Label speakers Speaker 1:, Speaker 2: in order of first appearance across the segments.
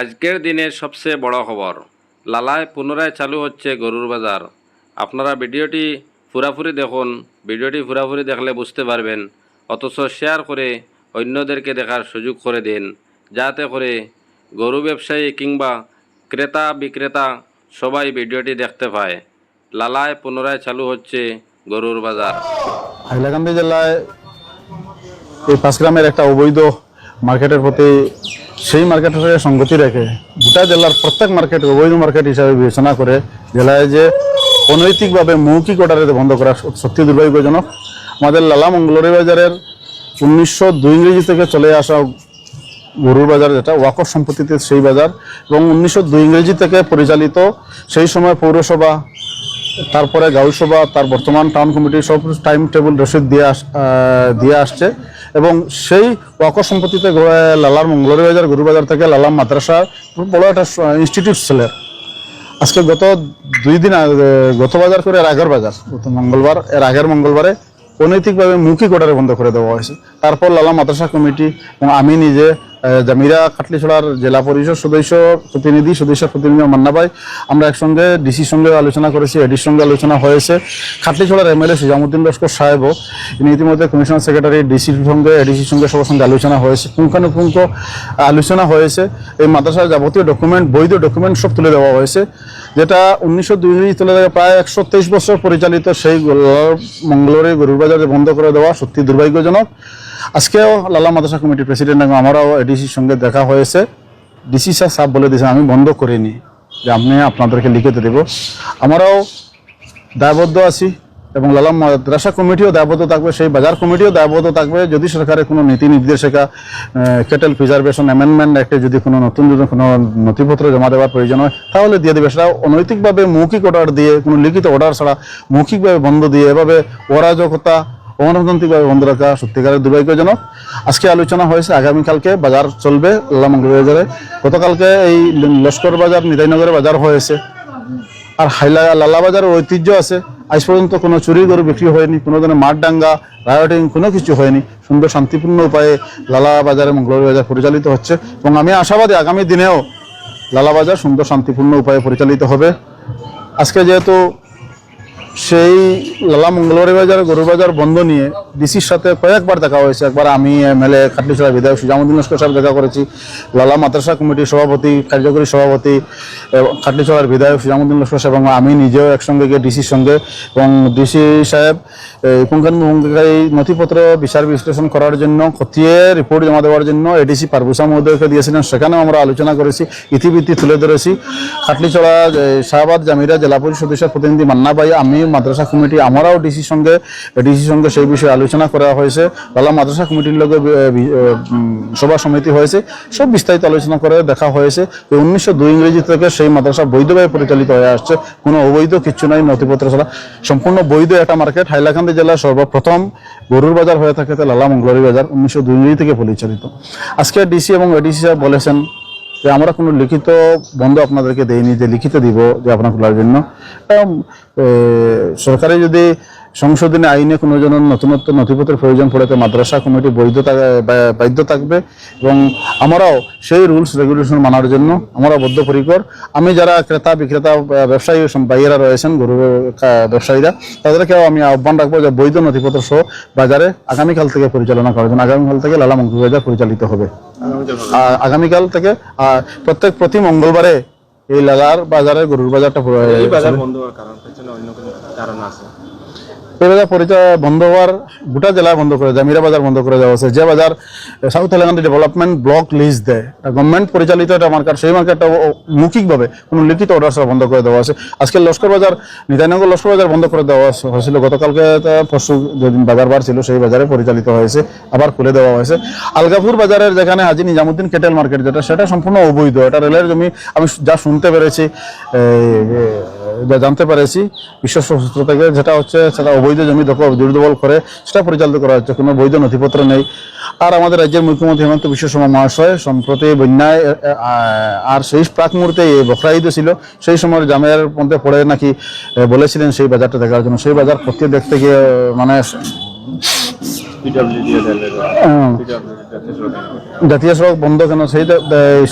Speaker 1: আজকের দিনের সবচেয়ে বড় খবর, লালায় পুনরায় চালু হচ্ছে গরুর বাজার। আপনারা ভিডিওটি পুরাপুরি দেখুন, ভিডিওটি পুরাপুরি দেখলে বুঝতে পারবেন। অথচ শেয়ার করে অন্যদেরকে দেখার সুযোগ করে দিন, যাতে করে গরু ব্যবসায়ী কিংবা ক্রেতা, বিক্রেতা সবাই ভিডিওটি দেখতে পায়। লালায় পুনরায় চালু হচ্ছে গরুর বাজার।
Speaker 2: হাইলাকান্দি জেলায় এই পাঁচগ্রামের একটা অবৈধ মার্কেটের প্রতি সেই মার্কেটের সঙ্গে সঙ্গতি রেখে গোটা জেলার প্রত্যেক মার্কেট অবৈধ মার্কেট হিসাবে বিবেচনা করে জেলায় যে অনৈতিকভাবে মৌখিক অর্ডারে বন্ধ করা সত্যি দুর্ভাগ্যজনক। আমাদের লালা মঙ্গলরি বাজারের উনিশশো দুই ইংরেজি থেকে চলে আসা গরুর বাজার যেটা, ওয়াকফ সম্পত্তিতে সেই বাজার এবং উনিশশো দুই ইংরেজি থেকে পরিচালিত সেই সময় পৌরসভা তারপরে গাউসভা, তার বর্তমান টাউন কমিটি সব টাইম টেবিল রসিদ দিয়ে দিয়ে আসছে। এবং সেই ওয়াকফ সম্পত্তিতে লালার মঙ্গলরি বাজার গরু বাজার থেকে লালাম মাদ্রাসা বড় একটা ইনস্টিটিউট ছেলের। আজকে গত দুই দিন গত বাজার করে এর আগের বাজার, গত মঙ্গলবার, এর আগের মঙ্গলবারে অনৈতিকভাবে মৌখিক অর্ডারে বন্ধ করে দেওয়া হয়েছে। তারপর লালা মাদ্রাসা কমিটি এবং আমি নিজে জামিরা খাটলিছড়ার জেলা পরিষদ সদস্য, প্রতিনিধি সদস্য প্রতিনিধি মান্না ভাই, আমরা একসঙ্গে ডিসির সঙ্গে আলোচনা করেছি, এডির সঙ্গে আলোচনা হয়েছে। খাটলিছড়ার এমএলএ সিজামুদ্দিন লস্কর সাহেবও, ইনি ইতিমধ্যে কমিশনার সেক্রেটারি ডিসির সঙ্গে এডিসির সঙ্গে সবার সঙ্গে আলোচনা হয়েছে। পুঙ্খানুপুঙ্খ আলোচনা হয়েছে। এই মাদ্রাসার যাবতীয় ডকুমেন্ট বৈধ ডকুমেন্ট সব তুলে দেওয়া হয়েছে, যেটা উনিশশো দুই তুলে প্রায় একশো তেইশ বছর পরিচালিত, সেই গোলার- মঙ্গলবারে গরুর বাজারে বন্ধ করে দেওয়া, সত্যি দুর্ভাগ্যজনক। আজকেও লালা মাদ্রাসা কমিটির প্রেসিডেন্ট এবং আমরাও এডিসির সঙ্গে দেখা হয়েছে। ডিসি স্যার সাহেব বলে দিয়েছেন আমি বন্ধ করিনি, যে আপনি আপনাদেরকে লিখিতে দেব। আমরাও দায়বদ্ধ আছি এবং লালাম মাদ্রাসা কমিটিও দায়বদ্ধ থাকবে, সেই বাজার কমিটিও দায়বদ্ধ থাকবে। যদি সরকারের কোনো নীতি নির্দেশিকা কেটেল প্রিজার্ভেশন অ্যামেন্ডমেন্ট অ্যাক্টে যদি কোনো নতুন, যদি কোনো নথিপত্র জমা দেওয়ার প্রয়োজন হয়, তাহলে দিয়ে দেবে। সেটা অনৈতিকভাবে মৌখিক অর্ডার দিয়ে, কোনো লিখিত অর্ডার ছাড়া মৌখিকভাবে বন্ধ দিয়ে, এভাবে অরাজকতা অগণতান্ত্রিকভাবে বন্ধ রাখা সত্যিকারের দুর্ভাগ্যজনক। আজকে আলোচনা হয়েছে, আগামীকালকে বাজার চলবে লালা মঙ্গল বাজারে। গতকালকে এই লস্কর বাজার নিতাইনগরে বাজার হয়েছে। আর হাইলা, লালা বাজারের ঐতিহ্য আছে। আজ পর্যন্ত কোনো চুরি গরু বিক্রি হয়নি, কোনো ধরনের মাঠডাঙ্গা রায়োটিং কোনো কিছু হয়নি। সুন্দর, শান্তিপূর্ণ উপায়ে লালা বাজারে মঙ্গলবার বাজার পরিচালিত হচ্ছে। এবং আমি আশাবাদী আগামী দিনেও লালা বাজার সুন্দর, শান্তিপূর্ণ উপায়ে পরিচালিত হবে। আজকে যেহেতু সেই লালা মঙ্গলবারে বাজার গরু বাজার বন্ধ নিয়ে ডিসির সাথে কয়েকবার দেখা হয়েছে। একবার আমি এমএলএ খাটলিছড়া বিধায়ক সুজামুদ্দিন লস্কর সাহেব দেখা করেছি। লালা মাদ্রাসা কমিটির সভাপতি, কার্যকরী সভাপতি খাটলিছড়ার বিধায়ক সুজামুদ্দিন লস্কর সাহেব এবং আমি নিজেও একসঙ্গে গিয়ে ডিসির সঙ্গে এবং ডিসি সাহেব এই পুঙ্খানুপুঙ্খানুপুঙ্খাই নথিপত্র বিচার বিশ্লেষণ করার জন্য, খতিয়ে রিপোর্ট জমা দেওয়ার জন্য এডিসি পারভূষা মহোদয়কে দিয়েছিলেন। সেখানেও আমরা আলোচনা করেছি, ইতিবৃত্তি তুলে ধরেছি। খাটলিছড়া শাহবাদ জামিরা, জেলা পরিষদ সদস্যের প্রতিনিধি মান্না ভাই, আমি মাদ্রাসা কমিটি আমরাও ডিসির সঙ্গে ডিসির সঙ্গে সেই বিষয়ে আলোচনা করা হয়েছে। লালা মাদ্রাসা কমিটির লগে সভা সমিতি হয়েছে। সব বিস্তারিত আলোচনা করে দেখা হয়েছে যে উনিশশো দুই ইংরেজি থেকে সেই মাদ্রাসা বৈধভাবে পরিচালিত হয়ে আসছে। কোনো অবৈধ কিছু নাই, নথিপত্র ছাড়া। সম্পূর্ণ বৈধ একটা মার্কেট। হাইলাকান্দি জেলার সর্বপ্রথম গরুর বাজার হয়ে থাকে লালা মঙ্গলবাড়ি বাজার, উনিশশো দুই ইংরেজি থেকে পরিচালিত। আজকে ডিসি এবং এডিসি সাহেব বলেছেন যে আমরা কোনো লিখিত বন্ধ আপনাদেরকে দেইনি যে লিখিত দিব যে আপনার খোলার জন্য। এ, যদি সংশোধনী আইনে কোনো জনের নতুনত্ব নথিপত্রের প্রয়োজন পড়ে তো মাদ্রাসা কমিটি বৈধ বাধ্য থাকবে এবং আমরাও সেই রুলস রেগুলেশন মানার জন্য আমরা বদ্ধপরিকর। আমি যারা ক্রেতা বিক্রেতা ব্যবসায়ী ভাইয়েরা রয়েছেন গরু ব্যবসায়ীরা তাদেরকেও আমি আহ্বান রাখব যে বৈধ নথিপত্র সহ বাজারে আগামীকাল থেকে পরিচালনা করার জন্য। আগামীকাল থেকে লালা মঙ্গল বাজার পরিচালিত হবে। আগামীকাল থেকে প্রত্যেক প্রতি মঙ্গলবারে এই লালার বাজারে গরুর বাজারটা
Speaker 3: এই বাজার বন্ধ হওয়ার কারণ পেছনে অন্য কোনো কারণ আছে?
Speaker 2: বাজার পরিচয় বন্ধ হওয়ার গোটা জেলায় বন্ধ করে দেয় মীরা বাজার বন্ধ করে দেওয়া হচ্ছে যে বাজার south Elakandi development block lease দেয়। গভর্নমেন্ট পরিচালিত একটা মার্কেট সেই মার্কেটটা মৌখিকভাবে কোনো লিখিত অর্ডার বন্ধ করে দেওয়া আছে আজকে লস্কর বাজার নিতাইনগর লস্কর বাজার বন্ধ করে দেওয়া হয়েছিল গতকালকে পরশু যেদিন বাজার বার ছিল, সেই বাজারে পরিচালিত হয়েছে আবার খুলে দেওয়া হয়েছে আলগাপুর বাজারের যেখানে হাজি নিজামুদ্দিন কেটেল মার্কেট যেটা, সেটা সম্পূর্ণ অবৈধ। এটা রেলের জমি আমি যা শুনতে পেরেছি জানতে পেরেছি। বিশ্বস্ত সূত্র থেকে যেটা হচ্ছে, সেটা অবৈধ জমি দখল, দুর্দবল করে সেটা পরিচালিত করা হচ্ছে। কোনো বৈধ নথিপত্র নেই। আর আমাদের রাজ্যের মুখ্যমন্ত্রী হেমন্ত বিশ্ব শর্মা মহাশয় সম্প্রতি বন্যায় আর সেই প্রাক মুহূর্তে বকরা ছিল সেই সময় জামের মধ্যে পড়ে নাকি বলেছিলেন সেই বাজারটা দেখার জন্য। সেই বাজার প্রত্যেক দেখতে গিয়ে মানে
Speaker 3: জাতীয় সড়ক
Speaker 2: জাতীয় সড়ক বন্ধ কেন? সেই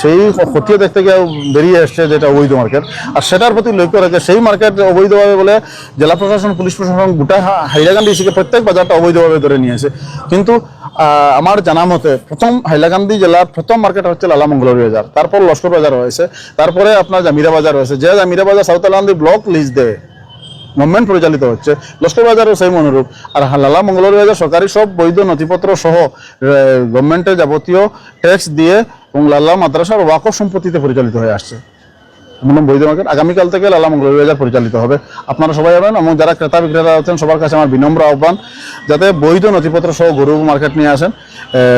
Speaker 2: সেই খতিয়ে দেখতে গিয়ে বেরিয়ে এসছে যেটা অবৈধ মার্কেট। আর সেটার প্রতি লক্ষ্য রেখে সেই মার্কেট অবৈধভাবে বলে জেলা প্রশাসন পুলিশ প্রশাসন গোটা হাইলাকান্দি থেকে প্রত্যেক বাজারটা অবৈধভাবে ধরে নিয়েছে। কিন্তু আমার জানা মতে প্রথম হাইলাকান্দি জেলার প্রথম মার্কেট হচ্ছে লালামঙ্গলের বাজার। তারপর লস্কর বাজার রয়েছে। তারপরে আপনার জামিরা বাজার রয়েছে। যে জামিরা বাজার সাউথ আলান্দি ব্লক লিজ দেয়। গভর্নমেন্ট পরিচালিত হচ্ছে। লস্কর বাজারও সেই অনুরূপ। আর লালা মঙ্গলের বাজার সরকারি সব বৈধ নথিপত্র সহ গভর্নমেন্টের যাবতীয় ট্যাক্স দিয়ে এবং লালা মাদ্রাসার ওয়াকফ সম্পত্তিতে পরিচালিত হয়ে আসছে। বৈধ মার্কেট। আগামীকাল থেকে লালা মঙ্গলের বাজার পরিচালিত হবে। আপনারা সবাই যাবেন এবং যারা ক্রেতা বিক্রেতা আছেন, সবার কাছে আমার বিনম্র আহ্বান যাতে বৈধ নথিপত্র সহ গরু মার্কেট নিয়ে আসেন।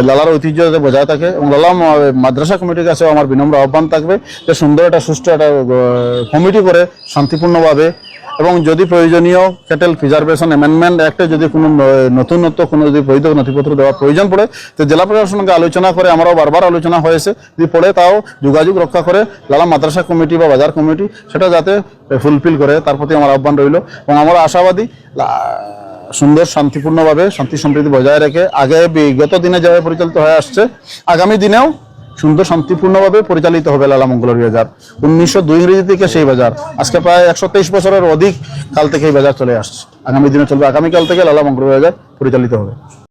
Speaker 2: লালার ঐতিহ্য যাতে বজায় থাকে এবং লালা মাদ্রাসা কমিটির কাছেও আমার বিনম্র আহ্বান থাকবে যে সুন্দর একটা সুষ্ঠু একটা কমিটি করে শান্তিপূর্ণভাবে এবং যদি প্রয়োজনীয় ক্যাটেল প্রিজার্ভেশন অ্যামেন্ডমেন্ট অ্যাক্টে যদি কোনো নতুনত্ব, কোনো যদি বৈধ নথিপত্র দেওয়ার প্রয়োজন পড়ে, তো জেলা প্রশাসনকে আলোচনা করে, আমরাও বারবার আলোচনা হয়েছে, যদি পড়ে তাও যোগাযোগ রক্ষা করে, লালা মাদ্রাসা কমিটি বা বাজার কমিটি, সেটা যাতে ফুলফিল করে, তার প্রতি আমার আহ্বান রইল। এবং আমরা আশাবাদী সুন্দর, শান্তিপূর্ণভাবে, শান্তি সম্প্রীতি বজায় রেখে, আগে বিগত দিনে যেভাবে পরিচালিত হয়ে আসছে, আগামী দিনেও সুন্দর, শান্তিপূর্ণভাবে পরিচালিত হবে লালা মঙ্গলের বাজার উনিশশো দুই ইংরেজি থেকে সেই বাজার। আজকে প্রায় একশো তেইশ বছরের অধিক কাল থেকে এই বাজার চলে আসছে। আগামী দিনে চলবে। আগামীকাল থেকে লালা মঙ্গলের বাজার পরিচালিত হবে।